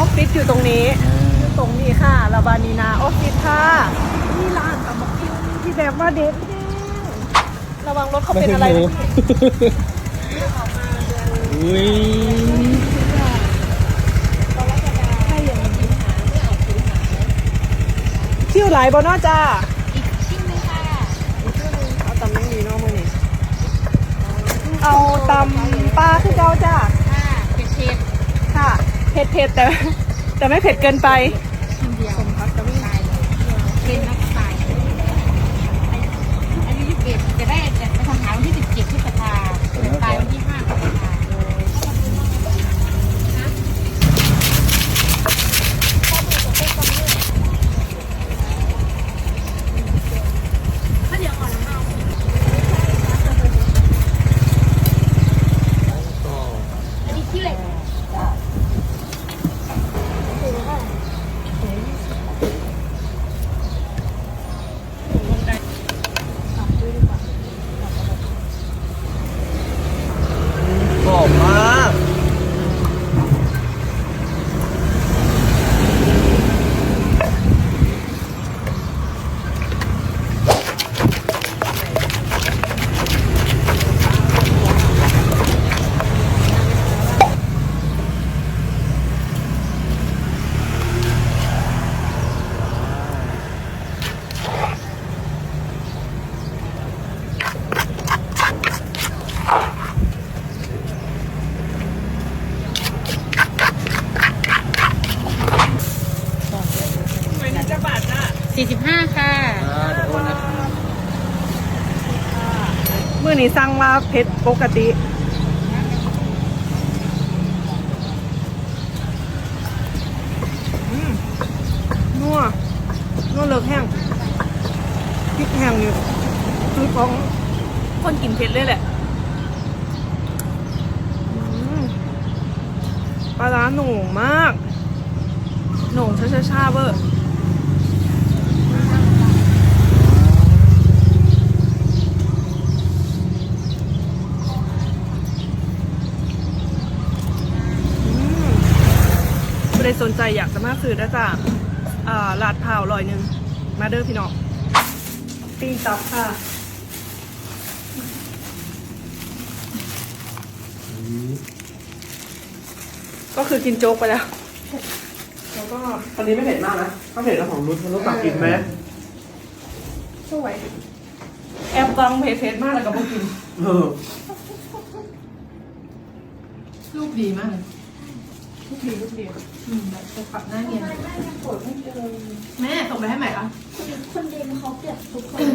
อฟฟิศอยู่ตรงนี้อยู่ตรงนี้ค่ะลาบานีนาออฟฟิศค่ะนี่ร้านตำบักหุ่งที่แบบว่าเด็ดแน่ระวังรถเขาเป็นอะไรนะพี่ออกมาเดือนอุ้ยคิวหลายบอนอจ้าอีกชิ้นหนึงค่ะเอาตำยังมีเน้องมือนี่เอาตำปลาคือเกาจ้า ค่ะเป็ดเชฟ ค่ะ เผ็ดเผ็ดแต่ แต่ไม่เผ็ดเกินไปเดียวสมพักจะไม่ตายเลยเป็นนักตายอันนี้ยี่สิบเอ็ดจะได้จะไปทำงานวันที่สิบเจ็ดพฤษภาตายวันที่ห้าพฤษภาถ้าเดียวก่อนนะเราอันนี้ที่เหล็ก สี่สิบห้าค่ะเดี๋ยวโอนนะมือนี้สั่งมาเผ็ดปกติ อืมนัวนัวเลิกแห้งพริกแห้งนี่คือของคนกินเผ็ดเลยแหละอืมปลาร้าหนุ่งมาก หนุ่งช้าชาชาๆเวอร์ ไม่ได้สนใจอยากจะมาซื้อนะจ๊ะอ่าลาดพร้าวลอยหนึ่งมาเด้อพี่น้องปิ้งตับค่ะก็คือกินโจ๊กไปแล้ว แล้วก็อันนี้ไม่เผ็ดมากนะถ้าเผ็ดแล้วของรุ่นมันต้องตักกินไหมสวยแอบกองเผ็ดๆมากเลยกับพวกกิน เออรูปดีมากเลย ลูกดีลูกดีอืมแบบจะปรับหน้าเนียน แม่ส่งไปให้ใหม่อะ คนเดนเขาเปรียบทุกคน